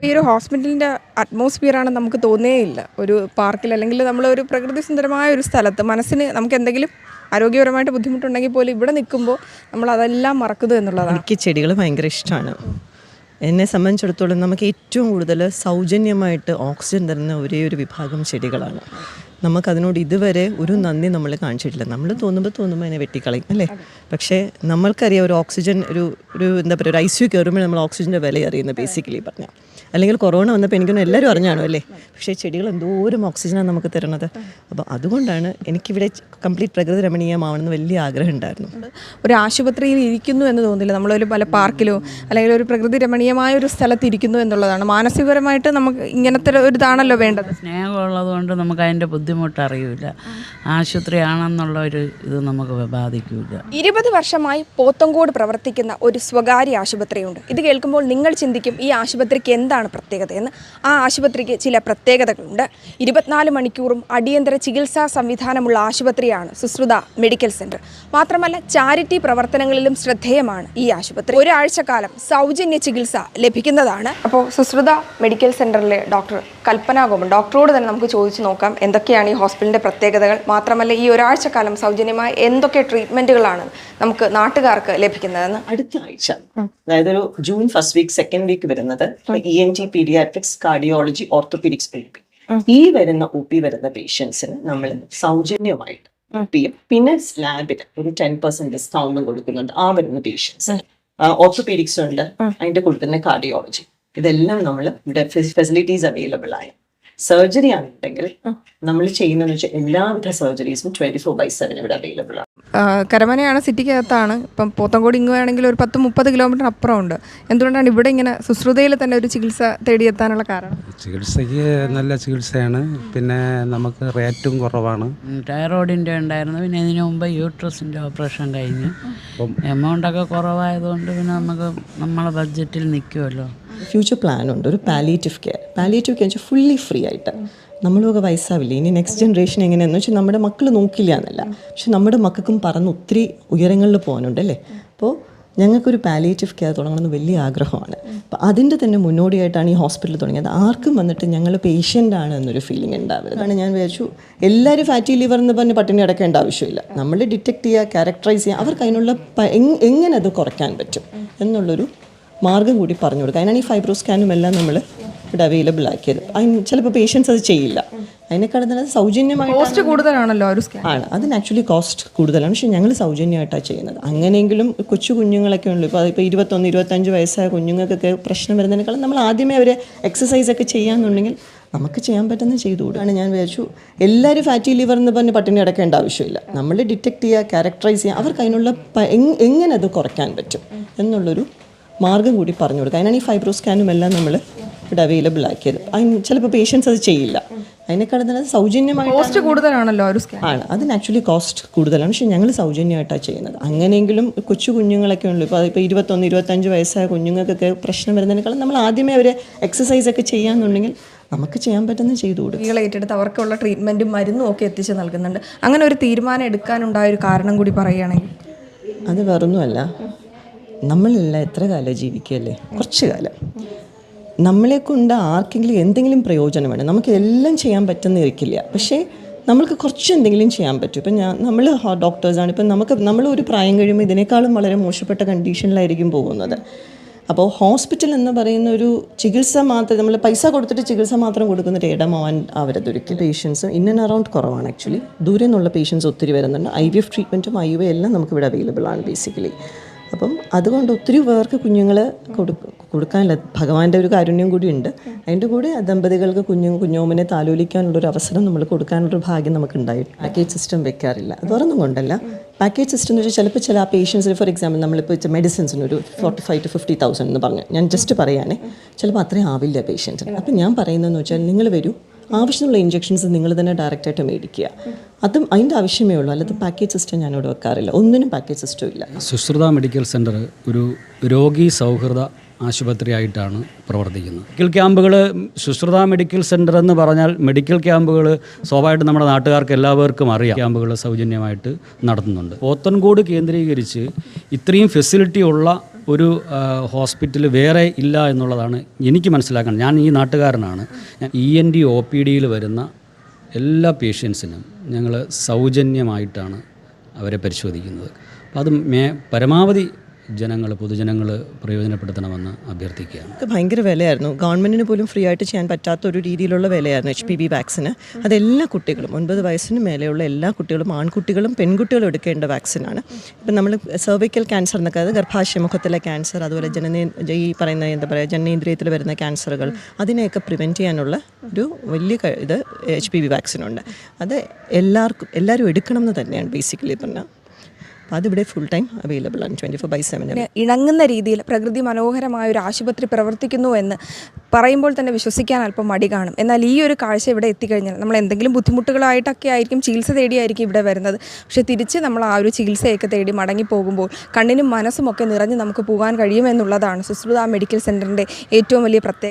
ഈ ഒരു ഹോസ്പിറ്റലിന്റെ അറ്റ്മോസ്ഫിയറാണ് നമുക്ക് തോന്നേയില്ല ഒരു പാർക്കിൽ അല്ലെങ്കിൽ നമ്മൾ ഒരു പ്രകൃതി സുന്ദരമായ ഒരു സ്ഥലത്ത് മനസ്സിന് നമുക്ക് എന്തെങ്കിലും ആരോഗ്യപരമായിട്ട് ബുദ്ധിമുട്ടുണ്ടെങ്കിൽ പോലും ഇവിടെ നിൽക്കുമ്പോൾ നമ്മൾ അതെല്ലാം മറക്കുന്നു എന്നുള്ളതാണ്. എനിക്ക് ചെടികൾ ഭയങ്കര ഇഷ്ടമാണ് എന്നെ സംബന്ധിച്ചിടത്തോളം നമുക്ക് ഏറ്റവും കൂടുതൽ സൗജന്യമായിട്ട് ഓക്സിജൻ തരുന്ന ഒരേ ഒരു വിഭാഗം ചെടികളാണ്. നമുക്കതിനോട് ഇതുവരെ ഒരു നന്ദി നമ്മൾ കാണിച്ചിട്ടില്ല. നമ്മൾ തോന്നുമ്പോൾ തോന്നുമ്പോൾ അതിനെ വെട്ടിക്കളയും അല്ലേ? പക്ഷേ നമ്മൾക്കറിയാം ഒരു ഓക്സിജൻ ഒരു ഒരു എന്താ പറയുക ഒരു ഐ സി കയറുമ്പോൾ നമ്മൾ ഓക്സിജന്റെ വില അറിയുന്നത് ബേസിക്കലി പറഞ്ഞാൽ. അല്ലെങ്കിൽ കൊറോണ വന്നപ്പോൾ എനിക്കൊന്നും എല്ലാവരും അറിഞ്ഞാണോ അല്ലേ? പക്ഷേ ചെടികൾ എന്തോരം ഓക്സിജനാണ് നമുക്ക് തരുന്നത്. അപ്പോൾ അതുകൊണ്ടാണ് എനിക്കിവിടെ കംപ്ലീറ്റ് പ്രകൃതി രമണീയമാവണമെന്ന് വലിയ ആഗ്രഹം ഉണ്ടായിരുന്നു. ഒരു ആശുപത്രിയിൽ ഇരിക്കുന്നു എന്ന് തോന്നില്ല. നമ്മളൊരു പല പാർക്കിലോ അല്ലെങ്കിൽ ഒരു പ്രകൃതി രമണീയമായ ഒരു സ്ഥലത്ത് ഇരിക്കുന്നു എന്നുള്ളതാണ്. മാനസികപരമായിട്ട് നമുക്ക് ഇങ്ങനത്തെ ഒരു ഇതാണല്ലോ വേണ്ടത്. സ്നേഹമുള്ളത് കൊണ്ട് നമുക്ക് അതിന്റെ ബുദ്ധിമുട്ട് അറിയില്ല ആശുപത്രി ആണെന്നുള്ള ഒരു ഇത് നമുക്ക് ബാധിക്കില്ല ഇരുപത് വർഷമായി പോത്തങ്കോട് പ്രവർത്തിക്കുന്ന ഒരു സ്വകാര്യ ആശുപത്രിയുണ്ട്. ഇത് കേൾക്കുമ്പോൾ നിങ്ങൾ ചിന്തിക്കും ഈ ആശുപത്രിക്ക് എന്താണ് പ്രത്യേകതയെന്ന് ആ ആശുപത്രിക്ക് ചില പ്രത്യേകതകളുണ്ട്. ഇരുപത്തിനാല് മണിക്കൂറും അടിയന്തര ചികിത്സാ സംവിധാനമുള്ള ആശുപത്രിയാണ് സുശ്രുത മെഡിക്കൽ സെന്റർ മാത്രമല്ല ചാരിറ്റി പ്രവർത്തനങ്ങളിലും ശ്രദ്ധേയമാണ് ഈ ആശുപത്രി. ഒരാഴ്ചക്കാലം സൗജന്യ ചികിത്സ ലഭിക്കുന്നതാണ്. അപ്പോൾ സുശ്രുത മെഡിക്കൽ സെന്ററിലെ ഡോക്ടർ കൽപ്പന ഗോപൻ ഡോക്ടറോട് തന്നെ നമുക്ക് ചോദിച്ചു നോക്കാം എന്തൊക്കെയാണ് ഈ ഹോസ്പിറ്റലിന്റെ പ്രത്യേകതകൾ? മാത്രമല്ല ഈ ഒരാഴ്ചക്കാലം സൗജന്യമായ എന്തൊക്കെ ട്രീറ്റ്മെന്റുകളാണ് നമുക്ക് നാട്ടുകാർക്ക് ലഭിക്കുന്നതെന്ന്? അടുത്ത ആഴ്ച അതായത് ഒരു June first week second week വരുന്നത് E N T paediatrics cardiology orthopaedics O P ഈ വരുന്ന ഒ പി വരുന്ന പേഷ്യൻസിന് നമ്മൾ സൗജന്യമായിട്ട് ചെയ്യും പിന്നെ സ്ലാബിന് ഒരു ടെൻ പെർസെന്റ് ഡിസ്കൗണ്ടും കൊടുക്കുന്നുണ്ട് ആ വരുന്ന പേഷ്യൻസ് ഓർത്തോപീഡിക്സ് ഉണ്ട്. അതിന്റെ കൊടുക്കുന്ന കാർഡിയോളജി ഇതെല്ലാം നമ്മൾ ഇവിടെ ഫെസിലിറ്റീസ് അവൈലബിൾ ആയ സർജറി ആണെന്നുണ്ടെങ്കിൽ നമ്മൾ ചെയ്യുന്നതെന്ന് വെച്ചാൽ എല്ലാവിധ സർജറീസും ട്വന്റി ഫോർ ബൈ സെവൻ ഇവിടെ അവൈലബിൾ ആണ്. കരമനയാണ് സിറ്റിക്കകത്താണ്. ഇപ്പം പോത്തങ്കോട് ഇങ്ങ് വേണമെങ്കിൽ ഒരു പത്ത് മുപ്പത് കിലോമീറ്റർ അപ്പുറമുണ്ട് എന്തുകൊണ്ടാണ് ഇവിടെ ഇങ്ങനെ സുശ്രുതയിൽ തന്നെ ഒരു ചികിത്സ തേടിയെത്താനുള്ള കാരണം? ചികിത്സയ്ക്ക് നല്ല ചികിത്സയാണ്. പിന്നെ നമുക്ക് റേറ്റും കുറവാണ്. തൈറോയിഡിന്റെ ഉണ്ടായിരുന്നു. പിന്നെ ഇതിനു മുമ്പ് യൂട്രസിന്റെ ഓപ്പറേഷൻ കഴിഞ്ഞ്. എമൗണ്ടൊക്കെ കുറവായതുകൊണ്ട് പിന്നെ നമുക്ക് നമ്മളെ ബഡ്ജറ്റിൽ നിൽക്കുമല്ലോ ഫ്യൂച്ചർ പ്ലാൻ ഉണ്ട് ഒരു പാലിയേറ്റീവ് കെയർ പാലിയേറ്റീവ് കെയർ വെച്ചാൽ ഫുള്ളി ഫ്രീ ആയിട്ട്. നമ്മളൊക്കെ വയസ്സാവില്ല? ഇനി നെക്സ്റ്റ് ജനറേഷൻ എങ്ങനെയാണെന്ന് വെച്ചാൽ നമ്മുടെ മക്കൾ നോക്കില്ല എന്നല്ല. പക്ഷെ നമ്മുടെ മക്കൾക്കും പറന്ന് ഒത്തിരി ഉയരങ്ങളിൽ പോകാനുണ്ട് അല്ലേ? അപ്പോൾ ഞങ്ങൾക്കൊരു പാലിയേറ്റീവ് കെയർ തുടങ്ങണമെന്ന് വലിയ ആഗ്രഹമാണ്. അപ്പോൾ അതിന്റെ തന്നെ മുന്നോടിയായിട്ടാണ് ഈ ഹോസ്പിറ്റൽ തുടങ്ങിയത്. ആർക്കും വന്നിട്ട് ഞങ്ങൾ പേഷ്യന്റ് ആണ് എന്നൊരു ഫീലിംഗ് ഉണ്ടാവരുത്. അതാണ് ഞാൻ വിചാരിച്ചു എല്ലാവരും ഫാറ്റി ലിവർ എന്ന് പറഞ്ഞ് പട്ടിണി അടക്കേണ്ട ആവശ്യമില്ല. നമ്മൾ ഡിറ്റക്ട് ചെയ്യുക ക്യാരക്ടറൈസ് ചെയ്യുക അവർക്ക് അതിനുള്ള എങ്ങനെ അത് കുറയ്ക്കാൻ പറ്റും? എന്നുള്ളൊരു മാർഗം കൂടി പറഞ്ഞു കൊടുക്കുക. അതിനാണ് ഈ ഫൈബ്രോ സ്കാനും എല്ലാം നമ്മൾ ഇവിടെ അവൈലബിൾ ആക്കിയത്. അതിന് ചിലപ്പോൾ പേഷ്യൻസ് അത് ചെയ്യില്ല. അതിനേക്കാളും നല്ല സൗജന്യമായിട്ട് കോസ്റ്റ് കൂടുതലാണല്ലോ ഒരു സ്കാൻ ആണ്. അതിന് ആക്ച്വലി കോസ്റ്റ് കൂടുതലാണ്. പക്ഷേ ഞങ്ങൾ സൗജന്യമായിട്ടാണ് ചെയ്യുന്നത്. അങ്ങനെയെങ്കിലും കൊച്ചു കുഞ്ഞുങ്ങളൊക്കെ ഉള്ളൂ ഇപ്പോൾ ഇപ്പോൾ ഇരുപത്തൊന്ന് ഇരുപത്തഞ്ച് വയസ്സായ കുഞ്ഞുങ്ങൾക്കൊക്കെ പ്രശ്നം വരുന്നതിനേക്കാളും നമ്മൾ ആദ്യമേ അവരെ എക്സസൈസ് ഒക്കെ ചെയ്യാന്നുണ്ടെങ്കിൽ നമുക്ക് ചെയ്യാൻ പറ്റുന്ന ചെയ്തുകൂടാണ് ഞാൻ വിചാരിച്ചു എല്ലാവരും ഫാറ്റി ലിവർ എന്ന് പറഞ്ഞ് പട്ടിണി അടക്കേണ്ട ആവശ്യമില്ല. നമ്മൾ ഡിറ്റക്ട് ചെയ്യുക ക്യാരക്ടറൈസ് ചെയ്യുക. അവർക്ക് അതിനുള്ള എങ്ങനെ അത് കുറയ്ക്കാൻ പറ്റും? എന്നുള്ളൊരു മാർഗം കൂടി പറഞ്ഞു കൊടുക്കുക. അതിനാണ് ഈ ഫൈബ്രോ സ്കാനും എല്ലാം നമ്മൾ ഇവിടെ അവൈലബിൾ ആക്കിയത്. അതിന് ചിലപ്പോൾ പേഷ്യൻസ് അത് ചെയ്യില്ല. അതിനേക്കാളും തന്നെ സൗജന്യമായിട്ട് കോസ്റ്റ് കൂടുതലാണല്ലോ ഒരു സ്കാൻ ആണ്. അതിന് ആക്ച്വലി കോസ്റ്റ് കൂടുതലാണ്. പക്ഷേ ഞങ്ങൾ സൗജന്യമായിട്ടാണ് ചെയ്യുന്നത്. അങ്ങനെയെങ്കിലും കൊച്ചു കുഞ്ഞുങ്ങളൊക്കെ ഉള്ളൂ ഇപ്പോൾ ഇപ്പോൾ ഇരുപത്തൊന്ന് ഇരുപത്തഞ്ച് വയസ്സായ കുഞ്ഞുങ്ങൾക്കൊക്കെ പ്രശ്നം വരുന്നതിനേക്കാളും നമ്മൾ ആദ്യമേ അവരെ എക്സസൈസ് ഒക്കെ ചെയ്യാന്നുണ്ടെങ്കിൽ നമുക്ക് ചെയ്യാൻ പറ്റുന്ന ചെയ്തു രോഗികളെ ഏറ്റെടുത്ത് അവർക്കുള്ള ട്രീറ്റ്മെന്റും മരുന്നും ഒക്കെ എത്തിച്ച് നൽകുന്നുണ്ട്. അങ്ങനെ ഒരു തീരുമാനം എടുക്കാനുണ്ടായ ഒരു കാരണം കൂടി പറയുകയാണെങ്കിൽ. അത് വേറൊന്നുമല്ല. നമ്മളെല്ലാം എത്ര കാലം ജീവിക്കുകയല്ലേ? കുറച്ച് കാലം. നമ്മളെ കൊണ്ട് ആർക്കെങ്കിലും എന്തെങ്കിലും പ്രയോജനം വേണം. നമുക്ക് എല്ലാം ചെയ്യാൻ പറ്റുന്ന ഇരിക്കില്ല പക്ഷേ നമ്മൾക്ക് കുറച്ച് എന്തെങ്കിലും ചെയ്യാൻ പറ്റും. ഇപ്പം ഞാൻ നമ്മൾ ഡോക്ടേഴ്സാണ് ഇപ്പം നമുക്ക് നമ്മൾ ഒരു പ്രായം കഴിയുമ്പോൾ ഇതിനേക്കാളും വളരെ മോശപ്പെട്ട കണ്ടീഷനിലായിരിക്കും പോകുന്നത്. അപ്പോൾ ഹോസ്പിറ്റൽ എന്ന് പറയുന്ന ഒരു ചികിത്സ മാത്രം നമ്മൾ പൈസ കൊടുത്തിട്ട് ചികിത്സ മാത്രം കൊടുക്കുന്ന ഒരു ഇടമാവാൻ ആവരുത് ഒരിക്കലും. പേഷ്യൻസ് ഇൻ ആൻഡ് അറൗണ്ട് കുറവാണ് ആക്ച്വലി ദൂരെ നിന്നുള്ള പേഷ്യൻസ് ഒത്തിരി വരുന്നുണ്ട്. ഐ വി എഫ് ട്രീറ്റ്മെന്റും ഐ യു എല്ലാം നമുക്കിവിടെ അവൈലബിൾ ആണ് ബേസിക്കലി അപ്പം അതുകൊണ്ട് ഒത്തിരി പേർക്ക് കുഞ്ഞുങ്ങൾ കൊടുക്കാനില്ല. ഭഗവാന്റെ ഒരു കാരുണ്യം കൂടി ഉണ്ട് അതിന്റെ കൂടെ ദമ്പതികൾക്ക് കുഞ്ഞു കുഞ്ഞോമനെ താലോലിക്കാനുള്ളൊരു അവസരം നമ്മൾ കൊടുക്കാനുള്ളൊരു ഭാഗ്യം നമുക്ക് ഉണ്ടായിട്ടുണ്ട് പാക്കേജ് സിസ്റ്റം വെക്കാറില്ല. അത് വേറൊന്നും കൊണ്ടല്ല. പാക്കേജ് സിസ്റ്റം എന്ന് വെച്ചാൽ ചിലപ്പോൾ ചില പേഷ്യൻസിന് ഫോർ എക്സാമ്പിൾ നമ്മളിപ്പോൾ മെഡിസിൻസിന് ഒരു forty five to fifty thousand എന്ന് പറഞ്ഞു. ഞാൻ ജസ്റ്റ് പറയാനേ ചിലപ്പോൾ അത്രയും ആവില്ല പേഷ്യൻസിന് അപ്പം ഞാൻ പറയുന്നതെന്ന് വെച്ചാൽ നിങ്ങൾ വരൂ. ആവശ്യമുള്ള ഇഞ്ചെക്ഷൻസ് നിങ്ങൾ തന്നെ ഡയറക്റ്റായിട്ട് മേടിക്കുക. അതും അതിന്റെ ആവശ്യമേ ഉള്ളൂ. അല്ലാതെ പാക്കേജ് സിസ്റ്റം ഞാനിവിടെ വെക്കാറില്ല. ഒന്നിനും പാക്കേജ് സിസ്റ്റം ഇല്ല. സുശ്രുത മെഡിക്കൽ സെന്റർ ഒരു രോഗി സൗഹൃദ ആശുപത്രിയായിട്ടാണ് പ്രവർത്തിക്കുന്നത്. മെഡിക്കൽ ക്യാമ്പുകൾ ശുശ്രുത മെഡിക്കൽ സെന്റർ എന്ന് പറഞ്ഞാൽ മെഡിക്കൽ ക്യാമ്പുകൾ സ്വാഭാവികമായിട്ടും നമ്മുടെ നാട്ടുകാർക്ക് എല്ലാവർക്കും അറിയാം. ക്യാമ്പുകൾ സൗജന്യമായിട്ട് നടത്തുന്നുണ്ട്. പോത്തൻകോട് കേന്ദ്രീകരിച്ച് ഇത്രയും ഫെസിലിറ്റി ഉള്ള ഒരു ഹോസ്പിറ്റൽ വേറെ ഇല്ല എന്നുള്ളതാണ് എനിക്ക് മനസ്സിലാക്കാൻ ഞാൻ ഈ നാട്ടുകാരനാണ്. E N D O P ഡിയിൽ വരുന്ന എല്ലാ പേഷ്യൻസിനും ഞങ്ങൾ സൗജന്യമായിട്ടാണ് അവരെ പരിശോധിക്കുന്നത്. അപ്പം അത് മേ പരമാവധി ജനങ്ങൾ പൊതുജനങ്ങൾ പ്രയോജനപ്പെടുത്തണമെന്ന് അഭ്യർത്ഥിക്കുകയാണ്. ഭയങ്കര വിലയായിരുന്നു. ഗവൺമെന്റിന് പോലും ഫ്രീ ആയിട്ട് ചെയ്യാൻ പറ്റാത്ത ഒരു രീതിയിലുള്ള വിലയായിരുന്നു എച്ച് പി ബി വാക്സിന്. അതെല്ലാ കുട്ടികളും ഒൻപത് വയസ്സിന് മേലെയുള്ള എല്ലാ കുട്ടികളും ആൺകുട്ടികളും പെൺകുട്ടികളും എടുക്കേണ്ട വാക്സിനാണ്. ഇപ്പം നമ്മൾ സെർവിക്കൽ ക്യാൻസർ എന്നൊക്കെ ഗർഭാശയമുഖത്തിലെ ക്യാൻസർ അതുപോലെ ജനനേ ഈ പറയുന്ന എന്താ പറയുക ജനനേന്ദ്രിയത്തിൽ വരുന്ന ക്യാൻസറുകൾ അതിനെയൊക്കെ പ്രിവെന്റ് ചെയ്യാനുള്ള ഒരു വലിയ ഇത് എച്ച് പി ബി വാക്സിനുണ്ട് അത് എല്ലാവർക്കും എല്ലാവരും എടുക്കണം എന്ന് തന്നെയാണ് ബേസിക്കലി പറഞ്ഞാൽ അപ്പോൾ അതിവിടെ ഫുൾ ടൈം അവൈലബിൾ ആണ് ട്വന്റി ഫോർ ബൈ സെവൻ ഇണങ്ങുന്ന രീതിയിൽ പ്രകൃതി മനോഹരമായ ഒരു ആശുപത്രി പ്രവർത്തിക്കുന്നു എന്ന് പറയുമ്പോൾ തന്നെ വിശ്വസിക്കാൻ അല്പം മടി കാണും. എന്നാൽ ഈ ഒരു കാഴ്ച ഇവിടെ എത്തിക്കഴിഞ്ഞാൽ നമ്മൾ എന്തെങ്കിലും ബുദ്ധിമുട്ടുകളായിട്ടൊക്കെ ആയിരിക്കും ചികിത്സ തേടിയായിരിക്കും ഇവിടെ വരുന്നത്. പക്ഷേ തിരിച്ച് നമ്മൾ ആ ഒരു ചികിത്സയൊക്കെ തേടി മടങ്ങി പോകുമ്പോൾ കണ്ണിനും മനസ്സുമൊക്കെ നിറഞ്ഞ് നമുക്ക് പോകാൻ കഴിയുമെന്നുള്ളതാണ് സുശ്രുത മെഡിക്കൽ സെന്ററിന്റെ ഏറ്റവും വലിയ പ്രത്യേകത.